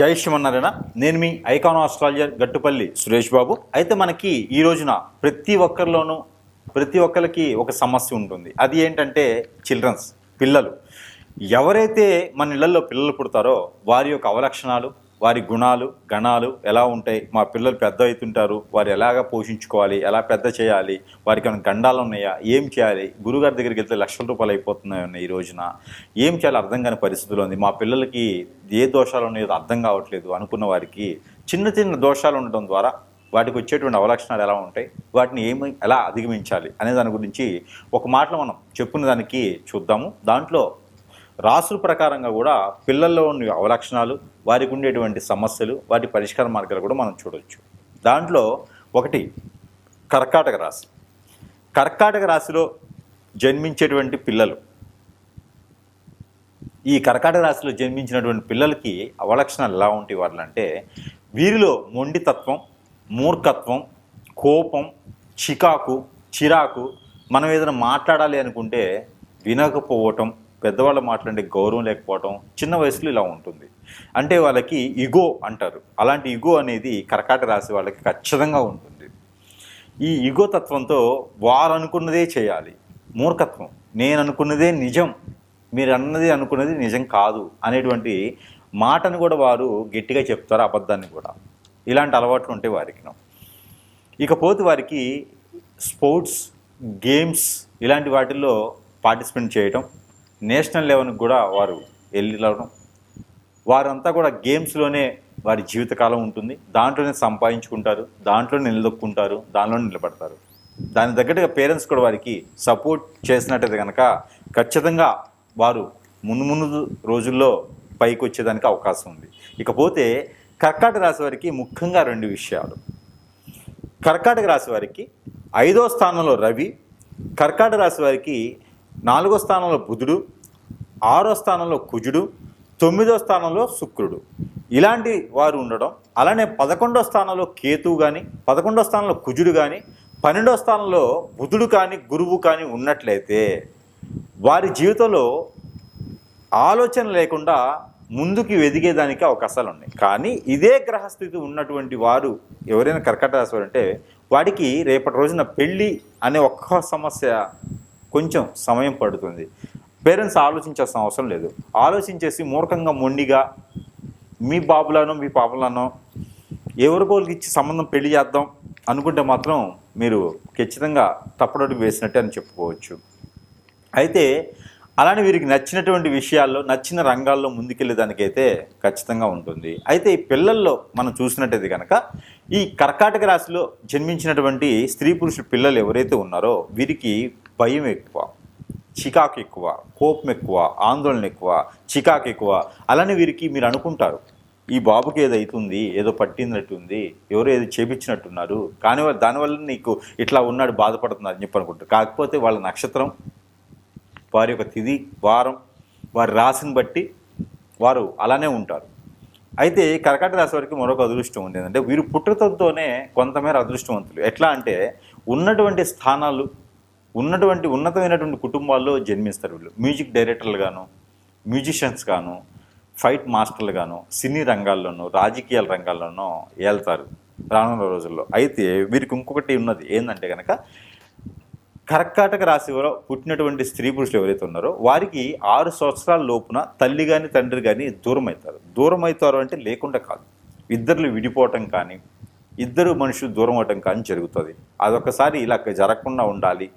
జై శ్రీమన్నారాయణ. నేను మీ ఐకాన్ ఆస్ట్రాలజర్ గట్టుపల్లి సురేష్ బాబు. అయితే మనకి ఈ రోజున ప్రతి ఒక్కరిలోనూ ప్రతి ఒక్కరికి ఒక సమస్య ఉంటుంది. అది ఏంటంటే చిల్డ్రన్స్ పిల్లలు. ఎవరైతే మన ఇళ్ళలో పిల్లలు పుడతారో వారి యొక్క అవలక్షణాలు వారి గుణాలు గణాలు ఎలా ఉంటాయి మా పిల్లలు పెద్ద అవుతుంటారు వారు ఎలాగ పోషించుకోవాలి ఎలా పెద్ద చేయాలి వారికి ఏమైనా గండాలు ఉన్నాయా ఏం చేయాలి గురుగారి దగ్గరికి వెళ్తే లక్షల రూపాయలు అయిపోతున్నాయి ఈ రోజున. ఏం చేయాలి అర్థం కాని పరిస్థితులు ఉంది. మా పిల్లలకి ఏ దోషాలు ఉన్నాయో అర్థం కావట్లేదు అనుకున్న వారికి చిన్న చిన్న దోషాలు ఉండటం ద్వారా వాటికి వచ్చేటువంటి అవలక్షణాలు ఎలా ఉంటాయి వాటిని ఏమి ఎలా అధిగమించాలి అనే దాని గురించి ఒక మాటలో మనం చెప్పుకునే దానికి చూద్దాము. దాంట్లో రాసుల ప్రకారంగా కూడా పిల్లల్లో ఉన్న అవలక్షణాలు వారికి ఉండేటువంటి సమస్యలు వాటి పరిష్కార మార్గాలు కూడా మనం చూడవచ్చు దాంట్లో ఒకటి కర్కాటక రాశి. కర్కాటక రాశిలో జన్మించేటువంటి పిల్లలు. ఈ కర్కాటక రాశిలో జన్మించినటువంటి పిల్లలకి అవలక్షణాలు ఎలా ఉంటాయి వాళ్ళంటే వీరిలో మొండితత్వం మూర్ఖత్వం కోపం చికాకు చిరాకు మనం ఏదైనా మాట్లాడాలి అనుకుంటే వినకపోవటం పెద్దవాళ్ళు మాట్లాడే గౌరవం లేకపోవటం చిన్న వయసులో ఇలా ఉంటుంది. అంటే వాళ్ళకి ఇగో అంటారు. అలాంటి ఇగో అనేది కరకాట రాసి వాళ్ళకి ఖచ్చితంగా ఉంటుంది. ఈ ఇగో తత్వంతో వారు అనుకున్నదే చేయాలి. మూర్ఖత్వం. నేను అనుకున్నదే నిజం. మీరు అన్నది అనుకున్నది నిజం కాదు అనేటువంటి మాటను కూడా వారు గట్టిగా చెప్తారు అబద్ధాన్ని కూడా. ఇలాంటి అలవాట్లు ఉంటే వారికి. ఇకపోతే వారికి స్పోర్ట్స్ గేమ్స్ ఇలాంటి వాటిల్లో పార్టిసిపేట్ చేయటం నేషనల్ లెవెల్కి కూడా వారు వెళ్ళడం వారంతా కూడా గేమ్స్లోనే వారి జీవితకాలం ఉంటుంది. దాంట్లోనే సంపాదించుకుంటారు దాంట్లోనే నిలదొక్కుంటారు దానిలోనే నిలబడతారు. దాని తగ్గట్టుగా పేరెంట్స్ కూడా వారికి సపోర్ట్ చేసినట్టయితే కనుక ఖచ్చితంగా వారు ముందు ముందు రోజుల్లో పైకి వచ్చేదానికి అవకాశం ఉంది. ఇకపోతే కర్కాటక రాశి వారికి ముఖ్యంగా రెండు విషయాలు. కర్కాటక రాశి వారికి ఐదో స్థానంలో రవి కర్కాటక రాశి వారికి నాలుగో స్థానంలో బుధుడు ఆరో స్థానంలో కుజుడు తొమ్మిదో స్థానంలో శుక్రుడు. ఇలాంటి వారు ఉండడం అలానే పదకొండో స్థానంలో కేతువు కానీ పదకొండో స్థానంలో కుజుడు కానీ పన్నెండో స్థానంలో బుధుడు కానీ గురువు కానీ ఉన్నట్లయితే వారి జీవితంలో ఆలోచన లేకుండా ముందుకు ఎదిగేదానికి అవకాశాలు ఉన్నాయి. కానీ ఇదే గ్రహస్థితి ఉన్నటువంటి వారు ఎవరైనా కర్కట రాశి అంటే వాడికి రేపటి రోజున పెళ్ళి అనే ఒక్క సమస్య కొంచెం సమయం పడుతుంది. పేరెంట్స్ ఆలోచించాల్సిన అవసరం లేదు. ఆలోచించేసి మూర్ఖంగా మొండిగా మీ బాబులను మీ పాపలను ఎవరికోరికి ఇచ్చి సంబంధం పెళ్ళి చేద్దాం అనుకుంటే మాత్రం మీరు ఖచ్చితంగా తప్పడడుగు వేసినట్టే అని చెప్పుకోవచ్చు. అయితే అలానే వీరికి నచ్చినటువంటి విషయాల్లో నచ్చిన రంగాల్లో ముందుకెళ్ళేదానికైతే ఖచ్చితంగా ఉంటుంది. అయితే ఈ పిల్లల్లో మనం చూసినట్టయితే కనుక ఈ కర్కాటక రాశిలో జన్మించినటువంటి స్త్రీ పురుషుల పిల్లలు ఎవరైతే ఉన్నారో వీరికి భయం ఎక్కువ చికాకు ఎక్కువ కోపం ఎక్కువ ఆందోళన ఎక్కువ చికాకు ఎక్కువ. అలానే వీరికి మీరు అనుకుంటారు ఈ బాబుకి ఏదో అవుతుంది ఏదో పట్టినట్టుంది ఎవరో ఏదో చేపించినట్టున్నారు కానీ వాళ్ళు దానివల్ల నీకు ఇట్లా ఉన్నాడు బాధపడుతున్నారు అని చెప్పి అనుకుంటారు. కాకపోతే వాళ్ళ నక్షత్రం వారి యొక్క తిది వారం వారి రాశిని బట్టి వారు అలానే ఉంటారు. అయితే కర్కాటక రాశి వారికి మరొక అదృష్టం ఉంది. ఏంటంటే వీరు పుట్టుకతోనే కొంతమేర అదృష్టవంతులు. ఎట్లా అంటే ఉన్నటువంటి స్థానాలు ఉన్నటువంటి ఉన్నతమైనటువంటి కుటుంబాల్లో జన్మిస్తారు వీళ్ళు. మ్యూజిక్ డైరెక్టర్లు గాను మ్యూజిషియన్స్ గాను ఫైట్ మాస్టర్లు గాను సినీ రంగాల్లోనూ రాజకీయాల రంగాల్లోనూ వెళ్తారు రానున్న రోజుల్లో. అయితే వీరికి ఇంకొకటి ఉన్నది ఏంటంటే కనుక కర్కాటక రాశిలో పుట్టినటువంటి స్త్రీ పురుషులు ఎవరైతే ఉన్నారో వారికి ఆరు సంవత్సరాల లోపున తల్లి కానీ తండ్రి కానీ దూరం అవుతారు దూరం అవుతారు అంటే లేకుండా కాదు. ఇద్దరు విడిపోవటం కానీ ఇద్దరు మనుషులు దూరం అవటం కానీ జరుగుతుంది. అదొకసారి ఇలా జరగకుండా ఉండాలి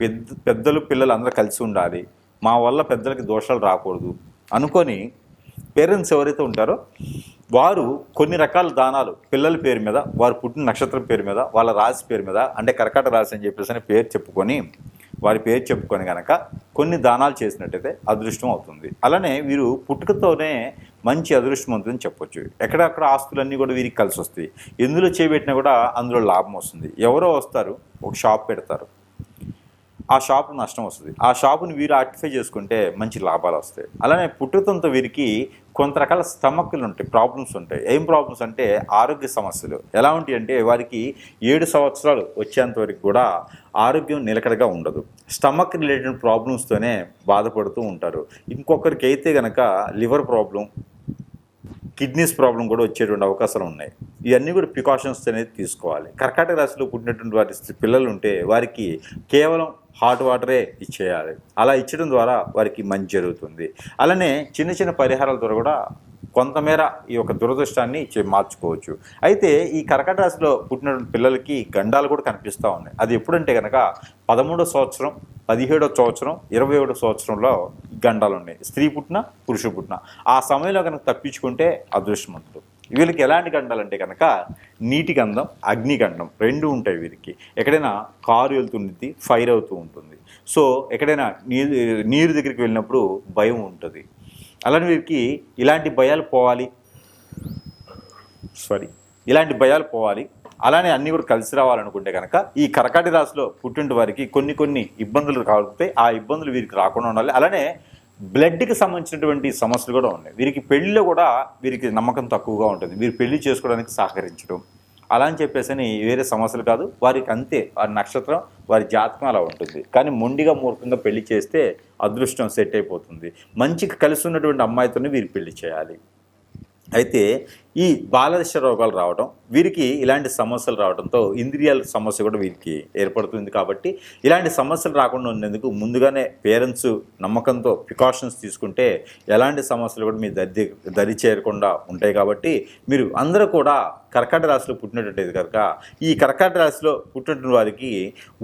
పెద్ద పెద్దలు పిల్లలు అందరూ కలిసి ఉండాలి. మా వల్ల పెద్దలకి దోషాలు రాకూడదు. అనుకొని పేరెంట్స్ ఎవరైతే ఉంటారో వారు కొన్ని రకాల దానాలు పిల్లల పేరు మీద వారు పుట్టిన నక్షత్రం పేరు మీద వాళ్ళ రాశి పేరు మీద అంటే కర్కాట రాశి అని చెప్పేసి అని పేరు చెప్పుకొని వారి పేరు చెప్పుకొని కనుక కొన్ని దానాలు చేసినట్టయితే అదృష్టం అవుతుంది. అలానే వీరు పుట్టుకతోనే మంచి అదృష్టం అదృష్టవంతుని చెప్పొచ్చు. ఎక్కడక్కడ ఆస్తులన్నీ కూడా వీరికి కలిసి వస్తాయి ఎందులో చేపెట్టినా కూడా అందులో లాభం వస్తుంది. ఎవరో వస్తారు ఒక షాప్ పెడతారు. ఆ షాప్ నష్టం వస్తుంది. ఆ షాపుని వీరు ఆక్టిఫై చేసుకుంటే మంచి లాభాలు వస్తాయి. అలానే పుట్టుతంతో వీరికి కొంత రకాల స్టమక్లు ఉంటాయి ప్రాబ్లమ్స్ ఉంటాయి. ఏం ప్రాబ్లమ్స్ అంటే ఆరోగ్య సమస్యలు. ఎలా ఉంటాయి అంటే వారికి ఏడు సంవత్సరాలు వచ్చేంత వరకు కూడా ఆరోగ్యం నిలకడగా ఉండదు. స్టమక్ రిలేటెడ్ ప్రాబ్లమ్స్తోనే బాధపడుతూ ఉంటారు. ఇంకొకరికి అయితే కనుక లివర్ ప్రాబ్లం కిడ్నీస్ ప్రాబ్లం కూడా వచ్చేటువంటి అవకాశాలు ఉన్నాయి. ఇవన్నీ కూడా ప్రికాషన్స్ అనేది తీసుకోవాలి. కర్కాటక రాశిలో పుట్టినటువంటి వారి పిల్లలు ఉంటే వారికి కేవలం హాట్ వాటరే ఇచ్చేయాలి. అలా ఇచ్చడం ద్వారా వారికి మంచి జరుగుతుంది. అలానే చిన్న చిన్న పరిహారాల ద్వారా కూడా కొంతమేర ఈ యొక్క దురదృష్టాన్ని మార్చుకోవచ్చు. అయితే ఈ కర్కట రాశిలో పుట్టిన పిల్లలకి గండాలు కూడా కనిపిస్తూ ఉన్నాయి. అది ఎప్పుడంటే కనుక పదమూడో సంవత్సరం పదిహేడో సంవత్సరం ఇరవై ఏడో సంవత్సరంలో గండాలు ఉన్నాయి. స్త్రీ పుట్టిన పురుషుడు పుట్టిన. ఆ సమయంలో కనుక తప్పించుకుంటే అదృష్టవంతుడు వీళ్ళకి ఎలాంటి గండాలంటే కనుక నీటి గంధం అగ్ని రెండు ఉంటాయి వీరికి. ఎక్కడైనా కారు వెళ్తుంది ఫైర్ అవుతూ ఉంటుంది. సో ఎక్కడైనా నీరు నీరు దగ్గరికి వెళ్ళినప్పుడు భయం ఉంటుంది. అలానే వీరికి ఇలాంటి భయాలు పోవాలి. సారీ ఇలాంటి భయాలు పోవాలి. అలానే అన్నీ కూడా కలిసి రావాలనుకుంటే కనుక ఈ కర్కాటి రాశిలో పుట్టిన వారికి కొన్ని కొన్ని ఇబ్బందులు కలుగుతాయి. ఆ ఇబ్బందులు వీరికి రాకుండా ఉండాలి. అలానే బ్లడ్కి సంబంధించినటువంటి సమస్యలు కూడా ఉన్నాయి. వీరికి పెళ్ళిలో కూడా వీరికి నమ్మకం తక్కువగా ఉంటుంది. వీరు పెళ్ళి చేసుకోవడానికి సహకరించడం. అలా అని చెప్పేసి అని వేరే సమస్యలు కాదు. వారికి అంతే. వారి నక్షత్రం వారి జాతకం అలా ఉంటుంది. కానీ మొండిగా మూర్ఖంగా పెళ్ళి చేస్తే అదృష్టం సెట్ అయిపోతుంది. మంచికి కలిసి ఉన్నటువంటి అమ్మాయితోనే వీరు పెళ్ళి చేయాలి. అయితే ఈ బాలదశ రోగాలు రావడం వీరికి ఇలాంటి సమస్యలు రావడంతో ఇంద్రియాల సమస్య కూడా వీరికి ఏర్పడుతుంది కాబట్టి ఇలాంటి సమస్యలు రాకుండా ఉండేందుకు ముందుగానే పేరెంట్స్ నమ్మకంతో ప్రికాషన్స్ తీసుకుంటే ఎలాంటి సమస్యలు కూడా మీ దరి దరి చేరకుండా ఉంటాయి కాబట్టి మీరు అందరూ కూడా కర్కాట రాశిలో పుట్టినటువంటిది కనుక ఈ కర్కాట రాశిలో పుట్టినటువంటి వారికి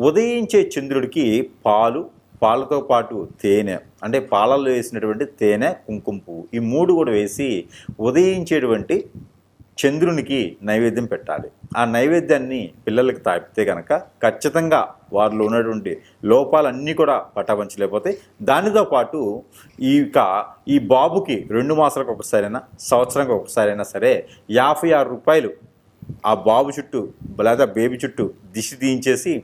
ఉదయించే చంద్రుడికి పాలు పాలతో పాటు తేనె అంటే పాలల్లో వేసినటువంటి తేనె కుంకుమ పువ్వు. ఈ మూడు కూడా వేసి ఉదయించేటువంటి చంద్రునికి నైవేద్యం పెట్టాలి. ఆ నైవేద్యాన్ని పిల్లలకి తాపితే కనుక ఖచ్చితంగా వారిలో ఉన్నటువంటి లోపాలన్నీ కూడా పటాపంచలేకపోతాయి. దానితో పాటు ఈ యొక్క ఈ బాబుకి రెండు మాసాలకు ఒకసారైనా సంవత్సరానికి ఒకసారైనా సరే యాభై ఆరు రూపాయలు ఆ బాబు చుట్టూ లేదా బేబీ చుట్టూ దిశ తీయించేసి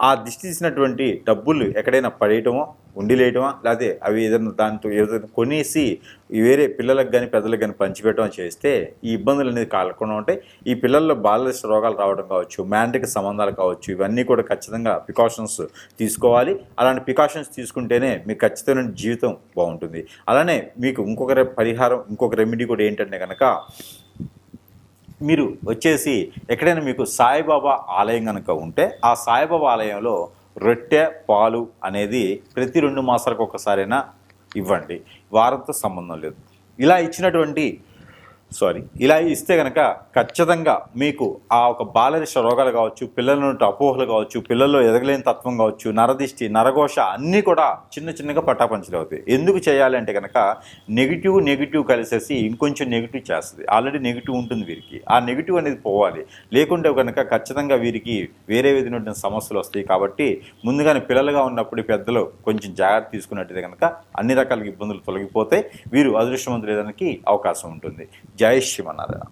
ఆ దిష్టి తీసినటువంటి డబ్బులు ఎక్కడైనా పడేయటమో ఉండిలేయటమా లేకపోతే అవి ఏదైనా దాంతో ఏదైనా కొనేసి వేరే పిల్లలకు కానీ పెద్దలకు కానీ పంచిపెట్టడం చేస్తే ఈ ఇబ్బందులు అనేది కాలకుండా ఉంటాయి. ఈ పిల్లల్లో బాలదశ రోగాలు రావడం కావచ్చు మ్యాండ్రిక సంబంధాలు కావచ్చు ఇవన్నీ కూడా ఖచ్చితంగా ప్రికాషన్స్ తీసుకోవాలి. అలాంటి ప్రికాషన్స్ తీసుకుంటేనే మీకు ఖచ్చితమైన జీవితం బాగుంటుంది. అలానే మీకు ఇంకొక రె- పరిహారం ఇంకొక రెమెడీ కూడా ఏంటంటే కనుక మీరు వచ్చేసి ఎక్కడైనా మీకు సాయిబాబా ఆలయం కనుక ఉంటే ఆ సాయిబాబా ఆలయంలో రొట్టె పాలు అనేది ప్రతి రెండు మాసాలకు ఒకసారైనా ఇవ్వండి. వారంతో సంబంధం లేదు. ఇలా ఇచ్చినటువంటి సారీ ఇలా ఇస్తే కనుక ఖచ్చితంగా మీకు ఆ ఒక బాలరిష రోగాలు కావచ్చు పిల్లల నుండి అపోహలు కావచ్చు పిల్లల్లో ఎదగలేని తత్వం కావచ్చు నరదిష్టి నరఘోష అన్నీ కూడా చిన్న చిన్నగా పట్టాపంచలు అవుతాయి. ఎందుకు చేయాలి అంటే కనుక నెగిటివ్ నెగిటివ్ కలిసేసి ఇంకొంచెం నెగిటివ్ చేస్తుంది. ఆల్రెడీ నెగిటివ్ ఉంటుంది వీరికి. ఆ నెగిటివ్ అనేది పోవాలి. లేకుంటే కనుక ఖచ్చితంగా వీరికి వేరే విధమైన సమస్యలు వస్తాయి కాబట్టి ముందుగానే పిల్లలుగా ఉన్నప్పుడు పెద్దలు కొంచెం జాగ్రత్త తీసుకున్నట్టయితే కనుక అన్ని రకాల ఇబ్బందులు తొలగిపోతే వీరు అదృష్టవంతులేదానికి అవకాశం ఉంటుంది. జై శ్రీమన్నారాయణ